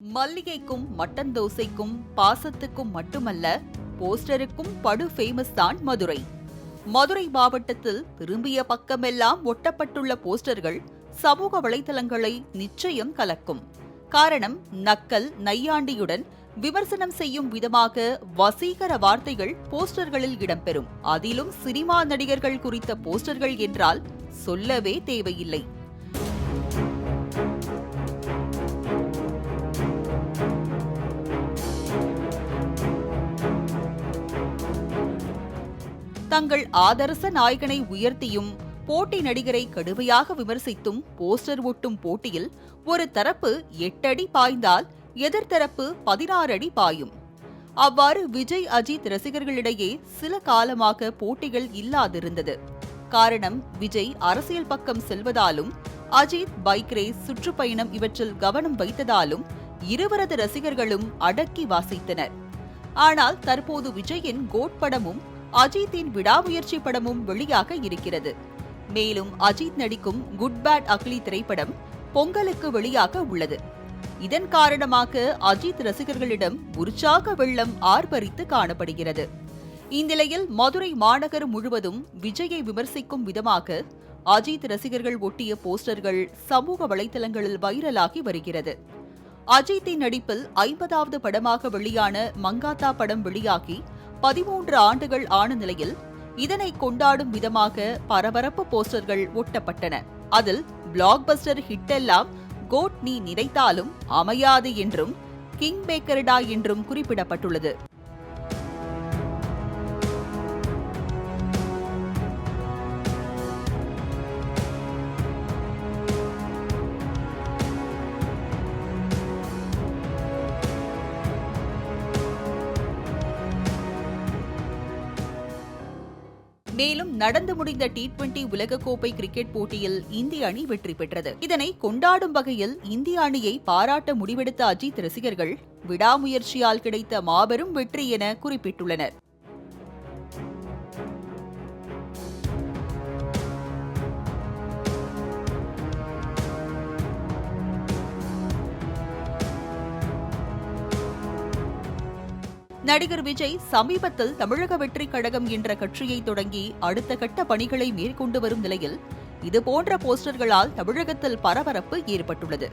மல்லிகைக்கும் mutton தோசைக்கும் பாசத்துக்கும் மட்டுமல்ல போஸ்டருக்கும் படு famous தான் மதுரை. மதுரை மாவட்டத்தில் திரும்பிய பக்கமெல்லாம் ஒட்டப்பட்டுள்ள போஸ்டர்கள் சமூக வலைதளங்களை நிச்சயம் கலக்கும். காரணம் நக்கல் நையாண்டியுடன் விமர்சனம் செய்யும் விதமாக வசீகர வார்த்தைகள் போஸ்டர்களில் இடம்பெறும். அதிலும் சினிமா நடிகர்கள் குறித்த போஸ்டர்கள் என்றால் சொல்லவே தேவையில்லை. தங்கள் ஆதரச நாயகனை உயர்த்தியும் போட்டி நடிகரை கடுமையாக விமர்சித்தும் போஸ்டர் ஒட்டும் போட்டியில் ஒரு தரப்பு எட்டடி பாய்ந்தால் எதிர்த்தரப்பு பதினாறு அடி பாயும். அவ்வாறு விஜய் அஜித் ரசிகர்களிடையே சில காலமாக போட்டிகள் இல்லாதிருந்தது. காரணம் விஜய் அரசியல் பக்கம் செல்வதாலும் அஜித் பைக் ரேஸ் சுற்றுப்பயணம் இவற்றில் கவனம் வைத்ததாலும் இருவரது ரசிகர்களும் அடக்கி வாசித்தனர். ஆனால் தற்போது விஜயின் கோட் படமும் அஜித்தின் விடாமுயற்சி படமும் வெளியாக இருக்கிறது. மேலும் அஜித் நடிக்கும் குட் பேட் அக்லி திரைப்படம் பொங்கலுக்கு வெளியாக உள்ளது. இதன் காரணமாக அஜித் ரசிகர்களிடம் உற்சாக வெள்ளம் ஆர்ப்பரித்து காணப்படுகிறது. இந்நிலையில் மதுரை மாநகர் முழுவதும் விஜயை விமர்சிக்கும் விதமாக அஜித் ரசிகர்கள் ஒட்டிய போஸ்டர்கள் சமூக வலைதளங்களில் வைரலாகி வருகிறது. அஜித்தின் நடிப்பில் ஐம்பதாவது படமாக வெளியான மங்காத்தா படம் வெளியாகி பதிமூன்று ஆண்டுகள் ஆன நிலையில் இதனை கொண்டாடும் விதமாக பரபரப்பு போஸ்டர்கள் ஒட்டப்பட்டன. அதில் பிளாக் பஸ்டர் ஹிட் எல்லாம் கோட் நீ நினைத்தாலும் அமையாது என்றும் கிங் பேக்கர்டா என்றும் குறிப்பிடப்பட்டுள்ளது. மேலும் நடந்து முடிந்த டி டுவெண்டி உலகக்கோப்பை கிரிக்கெட் போட்டியில் இந்திய அணி வெற்றி பெற்றது. இதனை கொண்டாடும் வகையில் இந்திய அணியை பாராட்ட முடிவெடுத்த அஜித் ரசிகர்கள் விடாமுயற்சியால் கிடைத்த மாபெரும் வெற்றி என குறிப்பிட்டுள்ளனர். நடிகர் விஜய் சமீபத்தில் தமிழக வெற்றி கழகம் என்ற கட்சியை தொடங்கி அடுத்த கட்ட பணிகளை மேற்கொண்டு வரும் நிலையில் இதுபோன்ற போஸ்டர்களால் தமிழகத்தில் பரபரப்பு ஏற்பட்டுள்ளது.